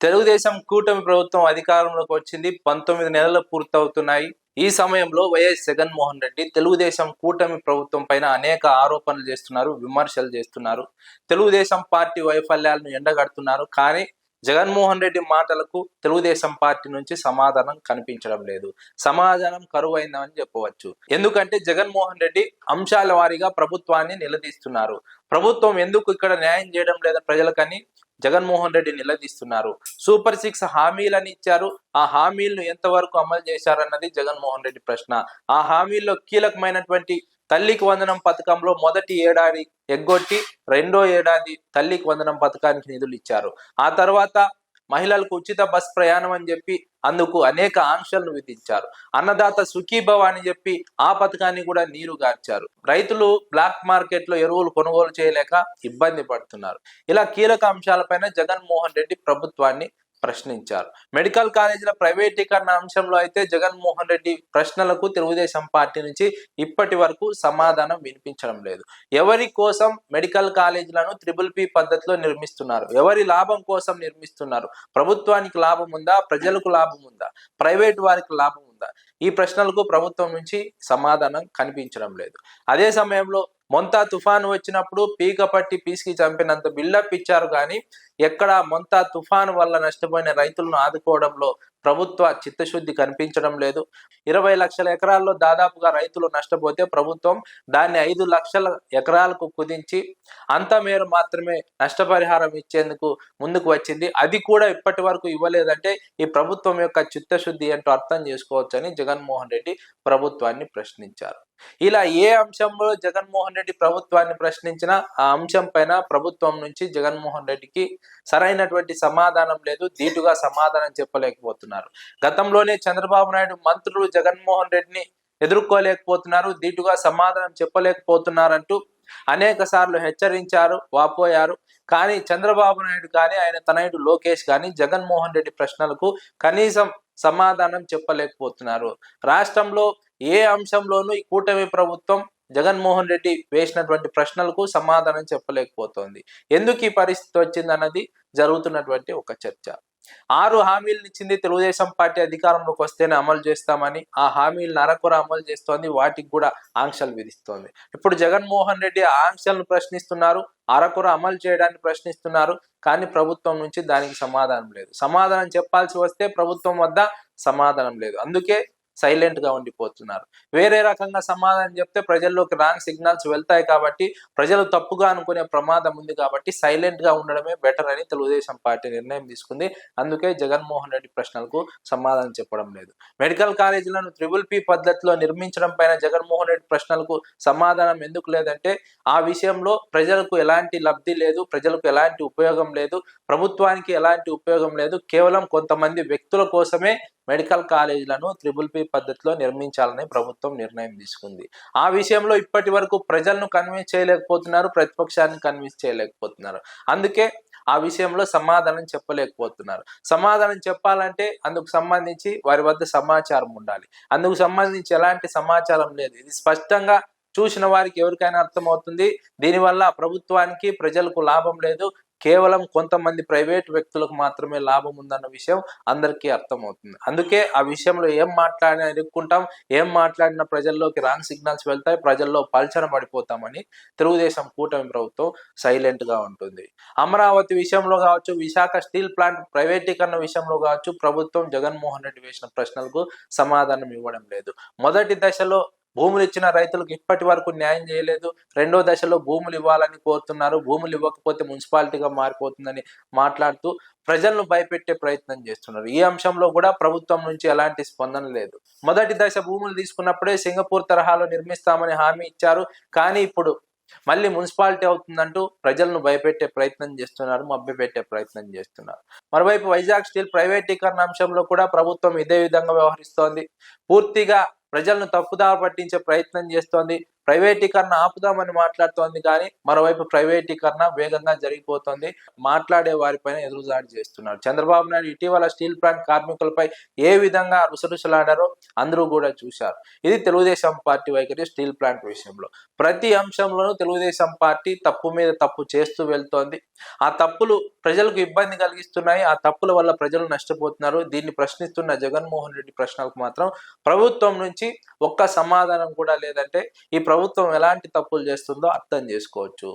తెలుగుదేశం కూటమి ప్రభుత్వం అధికారంలోకి వచ్చింది పంతొమ్మిది నెలలు పూర్తవుతున్నాయి. ఈ సమయంలో వైఎస్ జగన్మోహన్ రెడ్డి తెలుగుదేశం కూటమి ప్రభుత్వం పైన అనేక ఆరోపణలు చేస్తున్నారు విమర్శలు చేస్తున్నారు. తెలుగుదేశం పార్టీ వైఫల్యాలను ఎండగడుతున్నారు కానీ జగన్మోహన్ రెడ్డి మాటలకు తెలుగుదేశం పార్టీ నుంచి సమాధానం కనిపించడం లేదు. సమాధానం కరువైందని చెప్పవచ్చు. ఎందుకంటే జగన్మోహన్ రెడ్డి అంశాల వారీగా ప్రభుత్వాన్ని నిలదీస్తున్నారు. ప్రభుత్వం ఎందుకు ఇక్కడ న్యాయం చేయడం లేదా ప్రజలకని జగన్మోహన్ రెడ్డి నిలదీస్తున్నారు. సూపర్ సిక్స్ హామీలని ఇచ్చారు. ఆ హామీలను ఎంతవరకు అమలు చేశారన్నది జగన్మోహన్ రెడ్డి ప్రశ్న. ఆ హామీల్లో కీలకమైనటువంటి తల్లికి వందనం పథకంలో మొదటి ఏడాది ఎగ్గొట్టి రెండో ఏడాది తల్లికి వందనం పథకానికి నిధులు ఇచ్చారు. ఆ తర్వాత మహిళలకు ఉచిత బస్ ప్రయాణం అని చెప్పి అందుకు అనేక ఆంక్షలను విధించారు. అన్నదాత సుఖీభవ అని చెప్పి ఆ పథకాన్ని కూడా నీరు గార్చారు. రైతులు బ్లాక్ మార్కెట్లో ఎరువులు కొనుగోలు చేయలేక ఇబ్బంది పడుతున్నారు. ఇలా కీలక అంశాలపైన జగన్మోహన్ రెడ్డి ప్రభుత్వాన్ని ప్రశ్నించారు. మెడికల్ కాలేజీల ప్రైవేటీకరణ అంశంలో అయితే జగన్మోహన్ రెడ్డి ప్రశ్నలకు తెలుగుదేశం పార్టీ నుంచి ఇప్పటి వరకు సమాధానం వినిపించడం లేదు. ఎవరి కోసం మెడికల్ కాలేజీలను త్రిబుల్ పి పద్ధతిలో నిర్మిస్తున్నారు? ఎవరి లాభం కోసం నిర్మిస్తున్నారు? ప్రభుత్వానికి లాభం ఉందా? ప్రజలకు లాభం ఉందా? ప్రైవేట్ వారికి లాభం ఉందా? ఈ ప్రశ్నలకు ప్రభుత్వం నుంచి సమాధానం కనిపించడం లేదు. అదే సమయంలో మొంతా తుఫాను వచ్చినప్పుడు పీక పట్టి పీసికి చంపినంత బిల్డప్ ఇచ్చారు కానీ ఎక్కడ మొంతా తుఫాను వల్ల నష్టపోయిన రైతులను ఆదుకోవడంలో ప్రభుత్వ చిత్తశుద్ధి కనిపించడం లేదు. ఇరవై లక్షల ఎకరాల్లో దాదాపుగా రైతులు నష్టపోతే ప్రభుత్వం దాన్ని ఐదు లక్షల ఎకరాలకు కుదించి అంత మేర మాత్రమే నష్టపరిహారం ఇచ్చేందుకు ముందుకు వచ్చింది. అది కూడా ఇప్పటి వరకు ఇవ్వలేదంటే ఈ ప్రభుత్వం యొక్క చిత్తశుద్ధి ఏంటో అర్థం చేసుకోవచ్చని జగన్మోహన్ రెడ్డి ప్రభుత్వాన్ని ప్రశ్నించారు. ఇలా ఏ అంశంలో జగన్మోహన్ రెడ్డి ప్రభుత్వాన్ని ప్రశ్నించినా ఆ అంశం పైన ప్రభుత్వం నుంచి జగన్మోహన్ రెడ్డికి సరైనటువంటి సమాధానం లేదు ధీటుగా సమాధానం చెప్పలేకపోతున్నారు. గతంలోనే చంద్రబాబు నాయుడు మంత్రులు జగన్మోహన్ రెడ్డిని ఎదుర్కోలేకపోతున్నారు ధీటుగా సమాధానం చెప్పలేకపోతున్నారంటూ అనేక సార్లు హెచ్చరించారు వాపోయారు. కానీ చంద్రబాబు నాయుడు కానీ ఆయన తనయుడు లోకేష్ కానీ జగన్మోహన్ రెడ్డి ప్రశ్నలకు కనీసం సమాధానం చెప్పలేకపోతున్నారు. రాష్ట్రంలో ఏ అంశంలోనూ ఈ కూటమి ప్రభుత్వం జగన్మోహన్ రెడ్డి వేసినటువంటి ప్రశ్నలకు సమాధానం చెప్పలేకపోతోంది. ఎందుకు ఈ పరిస్థితి వచ్చిందన్నది జరుగుతున్నటువంటి ఒక చర్చ. ఆరు హామీలను ఇచ్చింది తెలుగుదేశం పార్టీ అధికారంలోకి వస్తేనే అమలు చేస్తామని ఆ హామీలను అరకొర అమలు చేస్తోంది వాటికి కూడా ఆంక్షలు విధిస్తోంది. ఇప్పుడు జగన్మోహన్ రెడ్డి ఆంక్షలను ప్రశ్నిస్తున్నారు అరకొర అమలు చేయడాన్ని ప్రశ్నిస్తున్నారు కానీ ప్రభుత్వం నుంచి దానికి సమాధానం లేదు. సమాధానం చెప్పాల్సి వస్తే ప్రభుత్వం వద్ద సమాధానం లేదు. అందుకే సైలెంట్గా ఉండిపోతున్నారు. వేరే రకంగా సమాధానం చెప్తే ప్రజల్లోకి రాంగ్ సిగ్నల్స్ వెళ్తాయి కాబట్టి ప్రజలు తప్పుగా అనుకునే ప్రమాదం ఉంది కాబట్టి సైలెంట్గా ఉండడమే బెటర్ అని తెలుగుదేశం పార్టీ నిర్ణయం తీసుకుంది. అందుకే జగన్మోహన్ రెడ్డి ప్రశ్నలకు సమాధానం చెప్పడం లేదు. మెడికల్ కాలేజీలను త్రిబుల్ పి పద్ధతిలో నిర్మించడం పైన జగన్మోహన్ రెడ్డి ప్రశ్నలకు సమాధానం ఎందుకు లేదంటే ఆ విషయంలో ప్రజలకు ఎలాంటి లబ్ధి లేదు ప్రజలకు ఎలాంటి ఉపయోగం లేదు ప్రభుత్వానికి ఎలాంటి ఉపయోగం లేదు కేవలం కొంతమంది వ్యక్తుల కోసమే మెడికల్ కాలేజీలను త్రిబుల్ పి పద్ధతిలో నిర్మించాలని ప్రభుత్వం నిర్ణయం తీసుకుంది. ఆ విషయంలో ఇప్పటి వరకు ప్రజలను కన్విన్స్ చేయలేకపోతున్నారు ప్రతిపక్షాన్ని కన్విన్స్ చేయలేకపోతున్నారు. అందుకే ఆ విషయంలో సమాధానం చెప్పలేకపోతున్నారు. సమాధానం చెప్పాలంటే అందుకు సంబంధించి వారి వద్ద సమాచారం ఉండాలి. అందుకు సంబంధించి ఎలాంటి సమాచారం లేదు. ఇది స్పష్టంగా చూసిన వారికి ఎవరికైనా అర్థమవుతుంది. దీనివల్ల ప్రభుత్వానికి ప్రజలకు లాభం లేదు. కేవలం కొంతమంది ప్రైవేట్ వ్యక్తులకు మాత్రమే లాభం ఉందన్న విషయం అందరికీ అర్థమవుతుంది. అందుకే ఆ విషయంలో ఏం మాట్లాడినా ఎదుర్కొంటాం ఏం మాట్లాడిన ప్రజల్లోకి రాంగ్ సిగ్నల్స్ వెళ్తాయి ప్రజల్లో పల్చన పడిపోతామని తెలుగుదేశం కూటమి ప్రభుత్వం సైలెంట్గా ఉంటుంది. అమరావతి విషయంలో కావచ్చు విశాఖ స్టీల్ ప్లాంట్ ప్రైవేటీకరణ విషయంలో కావచ్చు ప్రభుత్వం జగన్మోహన్ రెడ్డి వేసిన ప్రశ్నలకు సమాధానం ఇవ్వడం లేదు. మొదటి దశలో భూములు ఇచ్చిన రైతులకు ఇప్పటి వరకు న్యాయం చేయలేదు. రెండో దశలో భూములు ఇవ్వాలని కోరుతున్నారు. భూములు ఇవ్వకపోతే మున్సిపాలిటీగా మారిపోతుందని మాట్లాడుతూ ప్రజలను భయపెట్టే ప్రయత్నం చేస్తున్నారు. ఈ అంశంలో కూడా ప్రభుత్వం నుంచి ఎలాంటి స్పందన లేదు. మొదటి దశ భూములు తీసుకున్నప్పుడే సింగపూర్ తరహాలో నిర్మిస్తామని హామీ ఇచ్చారు. కానీ ఇప్పుడు మళ్ళీ మున్సిపాలిటీ అవుతుందంటూ ప్రజలను భయపెట్టే ప్రయత్నం చేస్తున్నారు మభ్యపెట్టే ప్రయత్నం చేస్తున్నారు. మరోవైపు వైజాగ్ స్టీల్ ప్రైవేటీకరణ అంశంలో కూడా ప్రభుత్వం ఇదే విధంగా వ్యవహరిస్తోంది. పూర్తిగా ప్రజలను తప్పుదా పట్టించే ప్రయత్నం చేస్తోంది. ప్రైవేటీకరణ ఆపుదామని మాట్లాడుతోంది కానీ మరోవైపు ప్రైవేటీకరణ వేగంగా జరిగిపోతుంది. మాట్లాడే వారిపైన ఎదురుదాడి చేస్తున్నారు. చంద్రబాబు నాయుడు ఇటీవల స్టీల్ ప్లాంట్ కార్మికులపై ఏ విధంగా రుసరుసలాడారో అందరూ కూడా చూశారు. ఇది తెలుగుదేశం పార్టీ వైఖరి స్టీల్ ప్లాంట్ విషయంలో. ప్రతి అంశంలోనూ తెలుగుదేశం పార్టీ తప్పు మీద తప్పు చేస్తూ వెళ్తోంది. ఆ తప్పులు ప్రజలకు ఇబ్బంది కలిగిస్తున్నాయి. ఆ తప్పుల వల్ల ప్రజలు నష్టపోతున్నారు. దీన్ని ప్రశ్నిస్తున్న జగన్మోహన్ రెడ్డి ప్రశ్నలకు మాత్రం ప్రభుత్వం నుంచి ఒక్క సమాధానం కూడా లేదంటే ఈ ప్రభుత్వం ఎలాంటి తప్పులు చేస్తుందో అర్థం చేసుకోవచ్చు.